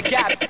a gap.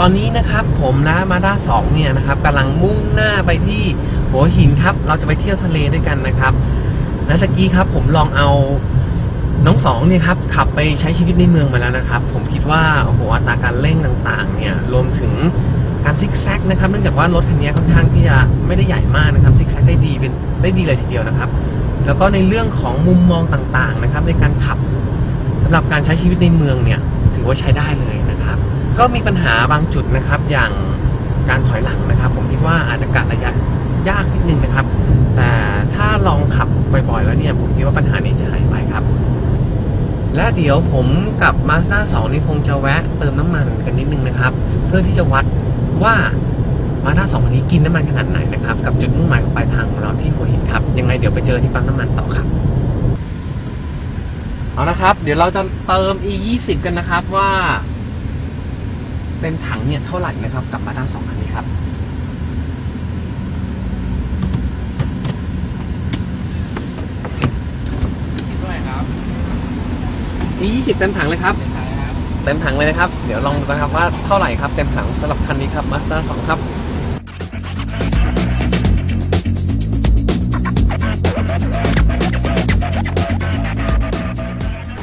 ตอนนี้นะครับผมนะมาด้าสองเนี่ยนะครับกำลังมุ่งหน้าไปที่หัวหินครับ เราจะไปเที่ยวทะเลด้วยกันนะครับและตะกี้ครับผมลองเอาน้องสองเนี่ยครับขับไปใช้ชีวิตในเมืองมาแล้วนะครับ ผมคิดว่าโอ้โหอัตราการเร่งต่างๆ เนี่ยรวมถึงการซิกแซกนะครับเนื่องจากว่ารถคันนี้ค่อนข้างที่จะไม่ได้ใหญ่มากนะครับซิกแซกได้ดีเป็นได้ดีเลยทีเดียวนะครับ แล้วก็ในเรื่องของมุมมองต่างๆนะครับในการขับสำหรับการใช้ชีวิตในเมืองเนี่ยถือว่าใช้ได้เลย ก็มีปัญหาบางจุดนะครับ อย่างการถอยหลังนะครับ ผมคิดว่าอาจจะกะระยะยากนิดนึงนะครับ แต่ถ้าลองขับบ่อยๆ แล้วเนี่ย ผมคิดว่าปัญหานี้จะหายไปครับ และเดี๋ยวผมกับ Mazda 2 นี่คงจะแวะเติมน้ำมันกันนิดนึงนะครับ เพื่อที่จะวัดว่า Mazda 2คันนี้กินน้ำมันขนาดไหนนะครับ กับจุดมุ่งหมายของปลายทางของเราที่หัวหินครับ ยังไงเดี๋ยวไปเจอที่ปั๊มน้ำมันต่อครับเอานะครับ เดี๋ยวเราจะเติม e 2 0กันนะครับว่า เต็มถังเนี่ยเท่าไหร่นะครับกับมาด้าสองอันนี้ครับคิดด้วยครับ e 2 0 เต็มถังเลยครับเป็นไงครับ เต็มถังเลยนะครับ เดี๋ยวลองดูนะครับว่าเท่าไหร่ครับ เต็มถังสำหรับคันนี้ครับมาส d a 2 ครับ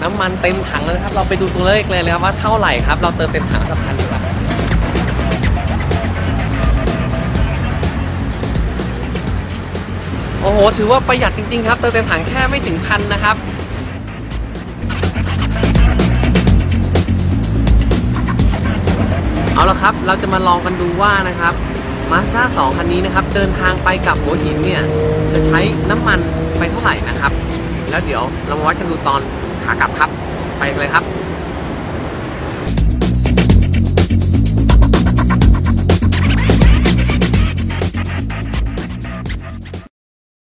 น้ำมันเต็มถังแล้วนะครับ เราไปดูตัวเลขเลยนะครับว่าเท่าไหร่ครับ เราเติมเต็มถังสำหรับคันนี้ครับ โอ้โห ถือว่าประหยัดจริง ๆ ครับ เติมเต็มถังแค่ไม่ถึงพันนะครับ เอาละครับ เราจะมาลองกันดูว่านะครับมาสด้า2คันนี้นะครับ เดินทางไปกับหัวหินเนี่ย จะใช้น้ำมันไปเท่าไหร่นะครับ แล้วเดี๋ยวเรามาวัดกันดูตอนขากลับครับ ไปเลยครับ